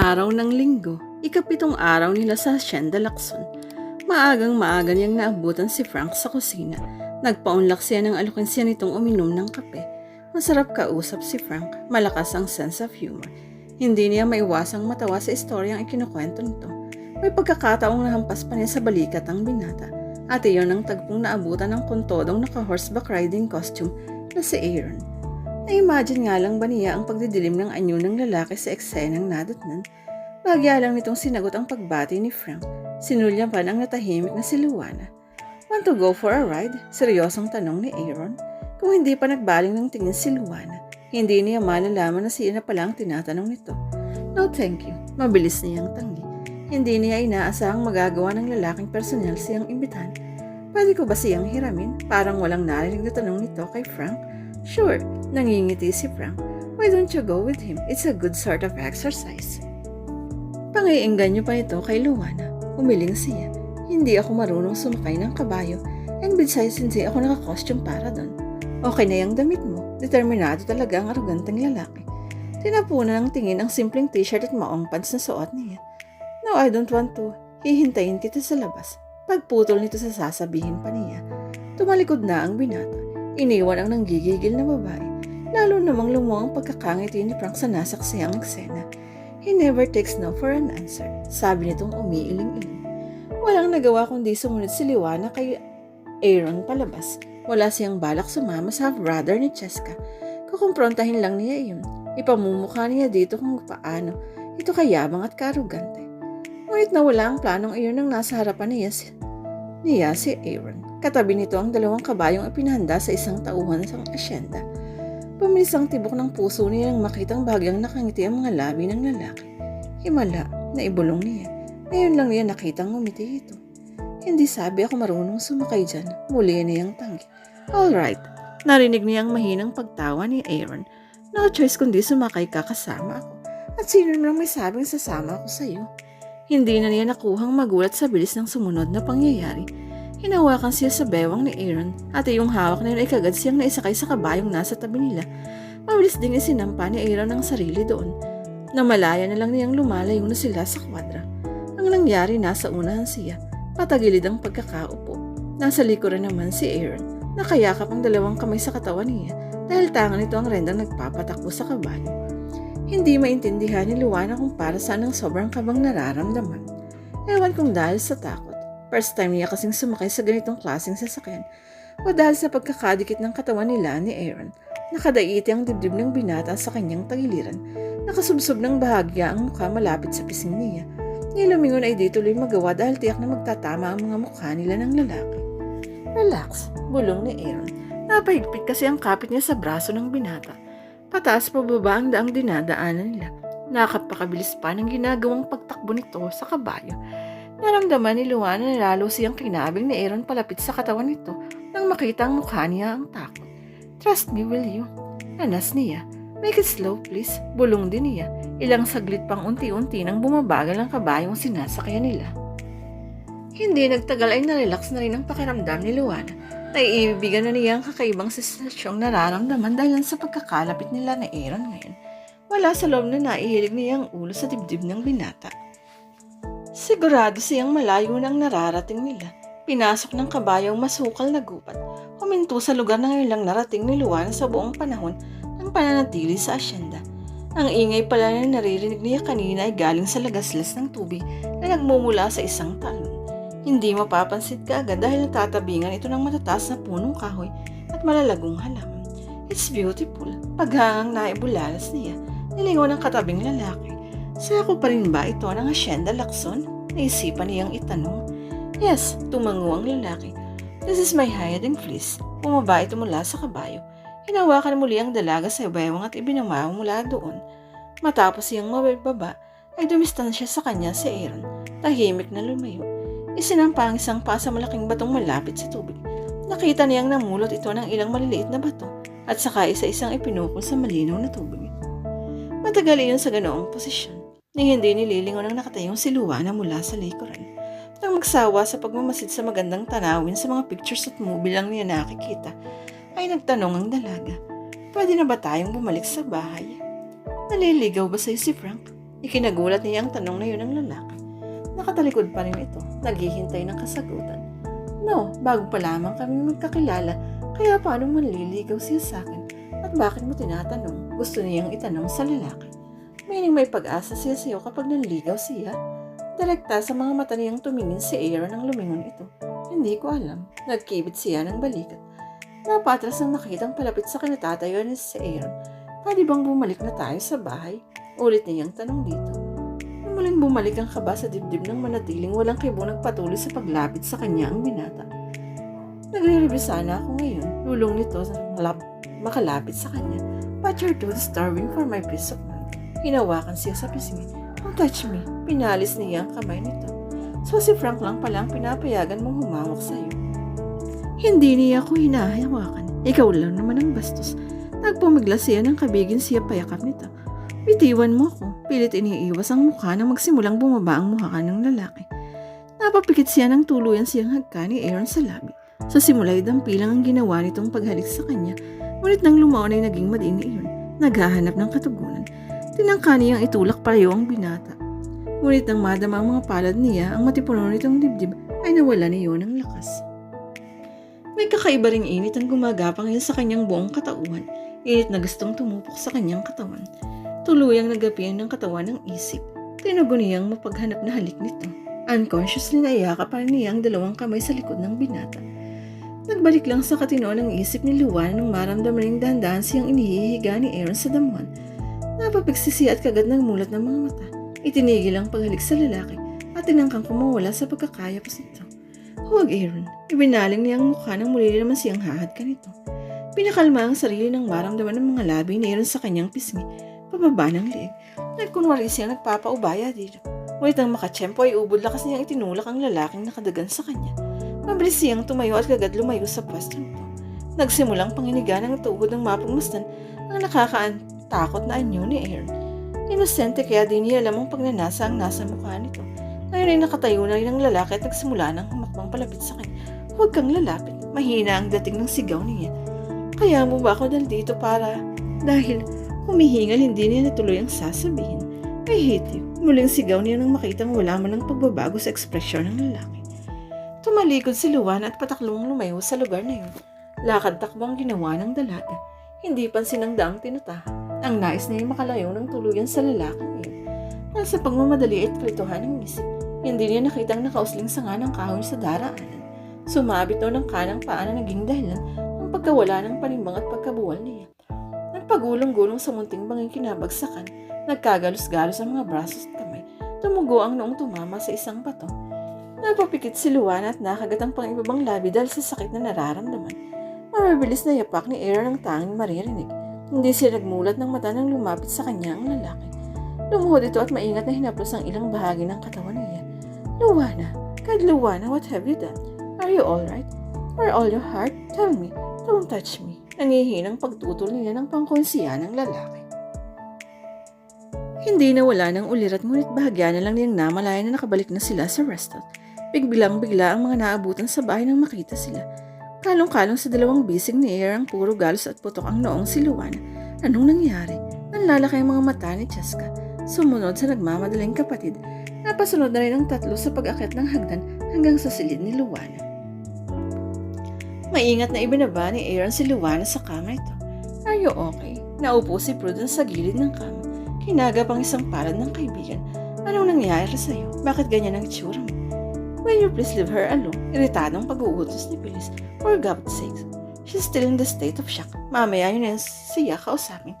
Araw ng linggo, ikapitong araw nila sa Hacienda Lacson. Maagang maaga niyang naabutan si Frank sa kusina. Nagpaunlak siya ng alokensya nitong uminom ng kape. Masarap kausap si Frank, malakas ang sense of humor. Hindi niya maiwasang matawa sa istoryang ikinukwento nito. May pagkakataong nahampas pa niya sa balikat ang binata. At iyon ang tagpong naabutan ng kontodong naka-horseback riding costume na si Aaron. Na-imagine nga lang ba niya ang pagdidilim ng anyo ng lalaki sa eksenang nadatnan? Bagya lang nitong sinagot ang pagbati ni Frank. Sinulyan pa ng natahimik na si Luana. Want to go for a ride? Seryosong tanong ni Aaron. Kung hindi pa nagbaling ng tingin si Luana, hindi niya malalaman na siya na pala ang tinatanong nito. No thank you. Mabilis niyang tanggi. Hindi niya inaasahang magagawa ng lalaking personal siyang imbitan. Pwede ko ba siyang hiramin? Parang walang narinig na tanong nito kay Frank. Sure, nangingiti si Frank. Why don't you go with him? It's a good sort of exercise. Pangiinggan niyo pa ito kay Luana. Umiling siya. Hindi ako marunong sumakay ng kabayo. And besides, hindi ako nakakostume para doon. Okay na yung damit mo. Determinado talaga ang aruganteng lalaki. Tinapunan ng tingin ang simpleng t-shirt at maong pants na suot niya. No, I don't want to. Hihintayin kita sa labas. Pagputol nito sa sasabihin pa niya. Tumalikod na ang binata. Iniwan ang nanggigigil na babae. Lalo namang lumuwang pagkakangiti ni Frank sa nasaksayang eksena. He never takes no for an answer, sabi nitong umiiling-iling. Walang nagawa kundi sumunod si Liwana kay Aaron palabas. Wala siyang balak sumama sa half-brother ni Cheska. Kukumprontahin lang niya iyon. Ipamumukha niya dito kung paano ito kayabang at karugante. Ngunit nawala ang planong iyon nang nasa harapan niya si, niya si Aaron. Katabi nito ang dalawang kabayong ipinahanda sa isang tauhan sa asyenda. Pumilis ang tibok ng puso niya nang makitang bahagyang nakangiti ang mga labi ng lalaki. Himala, na ibulong niya. Ngayon lang niya nakitang umiti ito. Hindi sabi ako marunong sumakay dyan. Muli niyang tanggi. Alright. Narinig niya ang mahinang pagtawa ni Aaron. No choice kundi sumakay ka kasama ako. At sino naman may sabing sasama ako sa iyo? Hindi na niya nakuhang magulat sa bilis ng sumunod na pangyayari. Hinawakan siya sa bewang ni Aaron at yung hawak yun ay kagad siyang naisakay sa kabayong nasa tabi nila. Mabilis ding isinampa ni Aaron ang sarili doon. Namalaya na lang niyang lumalayo na sila sa kwadra. Ang nangyari nasa unahan siya, patagilid ang pagkakaupo. Nasa likuran naman si Aaron, nakayakap ang dalawang kamay sa katawan niya dahil tangan nito ang rendang nagpapatakbo sa kabayo. Hindi maintindihan ni Luana kung para saan ang sobrang kabang nararamdaman. Ewan kung dahil sa takot. First time niya kasing sumakay sa ganitong klaseng sasakyan o dahil sa pagkakadikit ng katawan nila ni Aaron. Nakadaiti ang dibdib ng binata sa kanyang tagiliran. Nakasubsob ng bahagya ang mukha malapit sa pising niya. Nilumingon ay di tuloy magawa dahil tiyak na magtatama ang mga mukha nila ng lalaki. Relax, bulong ni Aaron. Napahigpit kasi ang kapit niya sa braso ng binata. Pataas pa baba ang daang dinadaanan nila. Nakapakabilis pa ng ginagawang pagtakbo nito sa kabayo. Naramdaman ni Luana na lalo siyang kinabing ni Aaron palapit sa katawan nito nang makita ang mukha niya ang takot. Trust me, will you? Anas niya. Make it slow, please. Bulong din niya. Ilang saglit pang unti-unti nang bumabagal ang kabayong sinasakyan nila. Hindi nagtagal ay narelax na rin ang pakiramdam ni Luana. Naiibigan na niya ang kakaibang sensasyong nararamdaman dahil sa pagkakalapit nila na Aaron ngayon. Wala sa loob na naihilig niya ang ulo sa dibdib ng binata. Sigurado siyang malayo nang nararating nila. Pinasok ng kabayong masukal na gupat. Huminto sa lugar na ngayon lang narating ni Luana sa buong panahon ng pananatili sa asyenda. Ang ingay pala na naririnig niya kanina ay galing sa lagaslas ng tubig na nagmumula sa isang talon. Hindi mapapansin ka agad dahil natatabingan ito ng matataas na punong kahoy at malalagong halaman. It's beautiful. Paghangang naibulalas niya, nilingon ng katabing lalaki. Sako pa rin ba ito ng Hacienda Lacson? Naisipan niyang itanong. Yes, tumango ang lalaki. This is my hiding fleece. Bumaba ito mula sa kabayo. Hinawakan muli ang dalaga sa bewang at ibinamaw mula doon. Matapos siyang mababa, ay dumistan siya sa kanya si Aaron. Tahimik na lumayo. Isinampa ang isang pa sa malaking batong malapit sa tubig. Nakita niyang namulot ito ng ilang maliliit na bato at saka isa-isang ipinukol sa malinaw na tubig. Matagal iyon sa ganoong posisyon ni hindi nililingon ang nakatayong si Luana mula sa likuran. Nang magsawa sa pagmamasid sa magandang tanawin sa mga pictures at movie lang niya nakikita, ay nagtanong ang dalaga, pwede na ba tayong bumalik sa bahay? Naliligaw ba sa'yo si Frank? Ikinagulat niya ang tanong na yun ng lalaki. Nakatalikod pa rin ito, naghihintay ng kasagutan. No, bago pa lamang kami magkakilala, kaya paano manliligaw siya sa akin? At bakit mo tinatanong? Gusto niyang itanong sa lalaki. Meaning may pag-asa siya sa iyo kapag nanligaw siya? Dalagta sa mga mata niyang tumingin si Aaron nang lumingon ito. Hindi ko alam. Nagkibit siya ng balikat. Napatras ang nakitang palapit sa kinatatayo ni si Aaron. Pwede bang bumalik na tayo sa bahay? Ulit niyang tanong dito. Nang muling bumalik ang kaba sa dibdib ng manatiling walang kibo nagpatuloy sa paglapit sa kanya ang binata. Nagre-review sana ako ngayon. Lulong nito sa makalapit sa kanya. But you're too starving for my peace of. Hinawakan siya sa pisngi. Don't touch me. Pinalis niya ang kamay nito. So si Frank lang pala ang pinapayagan mong humawak sa'yo. Hindi niya ako hinahayawakan. Ikaw lang naman ang bastos. Nagpumigla siya ng kabigin siya payakap nito. Bitiwan mo ako. Pilit iniiwas ang mukha nang magsimulang bumaba ang mukha ng lalaki. Napapikit siya ng tuluyan siyang hagka ni Aaron sa labi. Sa simula ay dampilang ang ginawa nitong paghalik sa kanya. Ngunit nang lumaon ay naging madini iyon. Naghahanap ng katugunan. Tinangka niyang itulak pareho ang binata. Ngunit nang madama ang mga palad niya, ang matipuno nitong dibdib ay nawala niyo ng lakas. May kakaiba ring init ang gumagapang yun sa kanyang buong katauhan. Init na gustong tumupok sa kanyang katawan. Tuluyang nagapian ng katawan ng isip. Tinugo niyang mapaghanap na halik nito. Unconsciously naiyakap pa niya ang dalawang kamay sa likod ng binata. Nagbalik lang sa katinoan ng isip ni Luwan nung maramdaman ring dahan-dahan siyang inihihiga ni Aaron sa damuhan. Napapiksi siya at kagad nagmulat ng mga mata. Itinigil ang paghalik sa lalaki at tinangkang kumawala sa pagkakayapos nito. Huwag Aaron. Ibinaling niya ang mukha nang muli naman siyang hahad ka nito. Pinakalma ang sarili ng maramdaman ng mga labi ni Aaron sa kanyang pisngi, pababa ng leeg. Nagkunwari siyang nagpapaubaya dito. Ngunit nang makatsyempo ay ubod lakas niyang itinulak ang lalaking nakadagan sa kanya. Mabilis siyang tumayo at kagad lumayo sa pwesto nito. Nagsimulang panginiga ng tuhod ng mapagmasdan ang nakakaantakot na anyo ni Aaron. Inosente kaya di niya alam ang pagnanasa ang nasa mukha nito. Ngayon ay nakatayo na rin ang lalaki at nagsimula ng humakbang palapit sa kanya. Huwag kang lalapit. Mahina ang dating ng sigaw niya. Kaya mo ba ako nandito para... Dahil humihingal hindi niya natuloy ang sasabihin. I hate you. Muling sigaw niya nang makitang wala man ng pagbabago sa ekspresyon ng lalaki. Tumalikod si Luwan at pataklong lumayo sa lugar na yun. Lakad takbo ang ginawa ng dalaga. Hindi pansin ang daang tinutahan. Ang nais niya ay makalayo ng tuluyan sa lalaki niya. Nasa pagmamadali at kalituhan ng isip. Hindi niya nakitang nakausling sa nga ng kahoy sa daraanan. Sumabit daw ng kanang paa na naging dahilan ang pagkawala ng panimbang at pagkabuwal niya. Nagpagulong-gulong sa munting banging kinabagsakan, nagkagalos-galos ang mga braso at kamay. Tumugo ang noong tumama sa isang bato. Napapikit si Luana at nakagat ang pangibabang labi dahil sa sakit na nararamdaman. Mabilis na yapak ni Aaron ang tanging maririnig. Hindi siya nagmulat ng mata nang lumapit sa kanya ang lalaki. Lumuhod ito at maingat na hinaplos ang ilang bahagi ng katawan niya. Luana, God Luana, what have you done? Are you alright? For all your heart, tell me, don't touch me. Nangihinang pagtutol niya ng pangkonsiya ng lalaki. Hindi na wala ng ulirat ngunit bahagya na lang niyang namalaya na nakabalik na sila sa restaurant. Bigbilang bigla ang mga naabutan sa bahay nang makita sila. Kalong-kalong sa dalawang bisig ni Air ang puro galos at putok ang noong si Luana. Anong nangyari? Nanlalaki ang mga mata ni Cheska. Sumunod sa nagmamadaling kapatid. Napasunod na rin ang tatlo sa pag-akit ng hagdan hanggang sa silid ni Luana. Maingat na ibinaba ni Aaron si Luana sa kama ito. Are you okay? Naupo si Prudence sa gilid ng kama. Kinagap ang isang palad ng kaibigan. Anong nangyari sa'yo? Bakit ganyan ang itsura mo? Will you please leave her alone? Iritadong pag-uutos ni Phyllis. For God's sake. She's still in the state of shock. Mamaya yun yan siya kausapin.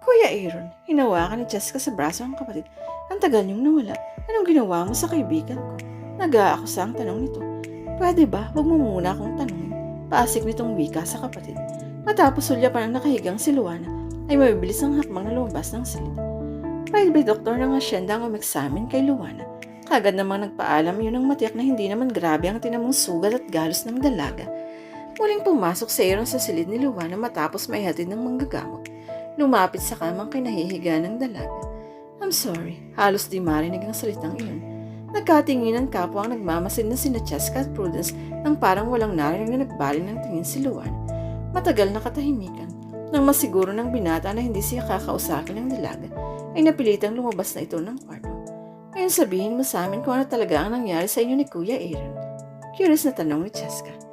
Kuya Aaron, hinawakan ni Jessica sa braso ang kapatid. Ang tagal niyong nawala. Anong ginawa mo sa kaibigan ko? Nag-aakusa ang tanong nito. Pwede ba? Huwag mo muna akong tanongin. Paasik nitong wika sa kapatid. Matapos ulya pa ng nakahigang si Luana, ay mabibilis ang hakbang na lumabas ng silid. Private doktor ng asyenda ang umeksamin kay Luana. Kagad namang nagpaalam yun ang matiyak na hindi naman grabe ang tinamong sugat at galos ng dalaga. Muling pumasok sa Aaron sa silid ni Luana matapos maihatid ng manggagamot. Lumapit sa kamang kinahihiga ng dalaga. I'm sorry, halos di marinig ang salitang iyon. Nagkatinginan kapwa ang nagmamasid na sina Cheska at Prudence nang parang walang narinig na nagbaling ng tingin si Luan. Matagal na katahimikan. Nang masiguro ng binata na hindi siya kakausapin ng dalaga, ay napilitang lumabas na ito ng kwarto. Ngayon sabihin mo sa amin kung ano talaga ang nangyari sa inyo ni Kuya Aaron. Curious na tanong ni Cheska.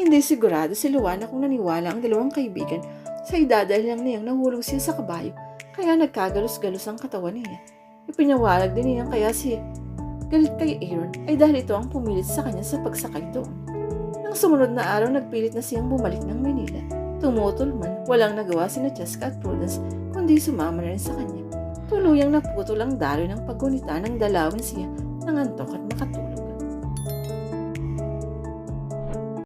Hindi sigurado si Luana kung naniwala ang dalawang kaibigan sa idadahil lang niyang nahulog siya sa kabayo kaya nagkagalos-galos ang katawan niya. Ipinawalag din niya kaya si galit kay Aaron ay dahil ito ang pumilit sa kanya sa pagsakay doon. Nang sumunod na araw, nagpilit na siyang bumalik ng Manila. Tumutol man, walang nagawa si Cheska at Prudence kundi sumama na rin sa kanya. Tuluyang naputol ang daloy ng paggunita ng dalawin siya ng antok at makatulog.